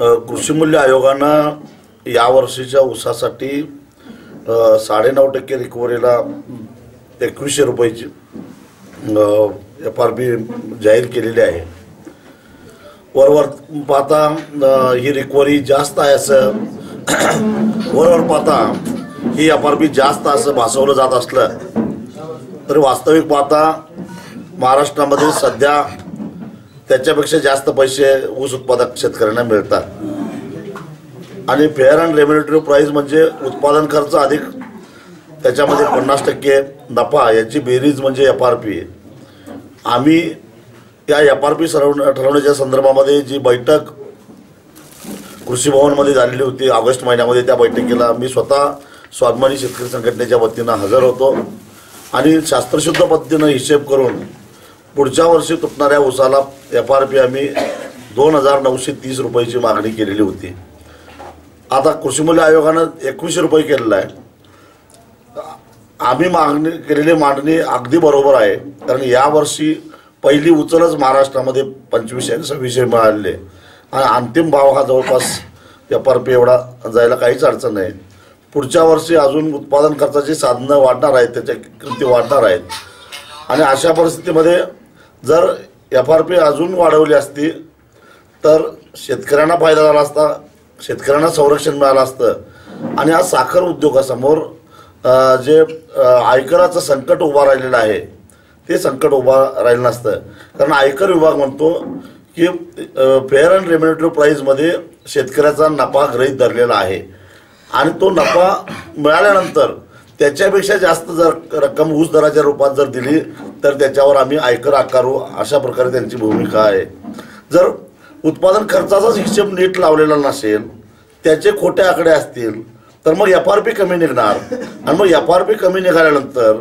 कृषी मूल्य आयोगानं यावर्षीच्या ऊसासाठी साडेनऊ टक्के रिकव्हरीला एकवीसशे रुपयाची एफ आर पी जाहीर केलेली आहे. वरवर पाहता ही रिकव्हरी जास्त आहे असं वरवर पाहता ही एफ आर पी जास्त असं भासवलं जात असलं तरी वास्तविक पाहता महाराष्ट्रामध्ये सध्या त्याच्यापेक्षा जास्त पैसे ऊस उत्पादक शेतकऱ्यांना मिळतात. आणि फेअर अँड रेम्युनेटरी प्राईस म्हणजे उत्पादन खर्च अधिक त्याच्यामध्ये पन्नास टक्के नफा याची बेरीज म्हणजे एफ आर पी आम्ही त्या एफ आर पी सरव ठरवण्याच्या संदर्भामध्ये जी बैठक कृषी भवनमध्ये झालेली होती ऑगस्ट महिन्यामध्ये त्या बैठकीला मी स्वतः स्वाभिमानी शेतकरी संघटनेच्या वतीनं हजर होतो. आणि शास्त्रशुद्ध पद्धतीनं हिशेब करून पुढच्या वर्षी तुटणाऱ्या ऊसाला एफ आर पी आम्ही दोन हजार नऊशे तीस रुपयाची मागणी केलेली होती. आता कृषीमूल्य आयोगानं एकवीसशे रुपये केलेलं आहे. आम्ही मागणी केलेली मागणी अगदी बरोबर आहे. कारण यावर्षी पहिली उचलच महाराष्ट्रामध्ये पंचवीसशे आणि सव्वीसशे मिळालेले. आणि अंतिम भाव हा जवळपास एफ आर पी एवढा जायला काहीच अडचण नाही. पुढच्या वर्षी अजून उत्पादन खर्चाची साधनं वाढणार आहेत त्याच्या किमती वाढणार आहेत. आणि अशा परिस्थितीमध्ये जर एफ आर पी अजून वाढवली असती तर शेतकऱ्यांना फायदा झाला असता शेतकऱ्यांना संरक्षण मिळालं असतं. आणि आज साखर उद्योगासमोर जे आयकराचं संकट उभं राहिलेलं आहे ते संकट उभं राहिलं नसतं. कारण आयकर विभाग म्हणतो की फेअर अँड रेम्युनेटरी प्राईजमध्ये शेतकऱ्याचा नफा गृहीत धरलेला आहे. आणि तो नफा मिळाल्यानंतर त्याच्यापेक्षा जास्त जर रक्कम ऊस दराच्या रूपात जर दिली तर त्याच्यावर आम्ही आयकर आकारू अशा प्रकारे त्यांची भूमिका आहे. जर उत्पादन खर्चाचाच हिशेब नीट लावलेला नसेल त्याचे खोटे आकडे असतील तर मग एफ आर पी कमी निघणार. आणि मग एफ आर पी कमी निघाल्यानंतर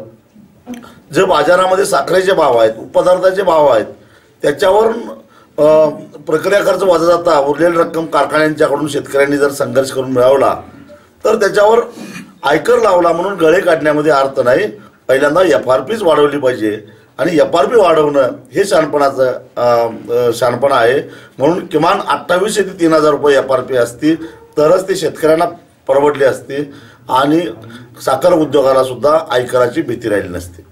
जे बाजारामध्ये साखरेचे भाव आहेत पदार्थाचे भाव आहेत त्याच्यावर प्रक्रिया खर्च वजा जाता उरलेली रक्कम कारखान्यांच्याकडून शेतकऱ्यांनी जर संघर्ष करून मिळवला तर त्याच्यावर आयकर लावला म्हणून गळे काढण्यामध्ये अर्थ नाही. पहिल्यांदा एफ आर पीच वाढवली पाहिजे. आणि एफ आर पी वाढवणं हे शहाणपणाचं शहाणपणा शहाणपण आहे. म्हणून किमान अठ्ठावीसशे ते तीन हजार रुपये एफ आर पी असती तरच ते शेतकऱ्यांना परवडली असते आणि साखर उद्योगाला सुद्धा आयकराची भीती राहिली नसते.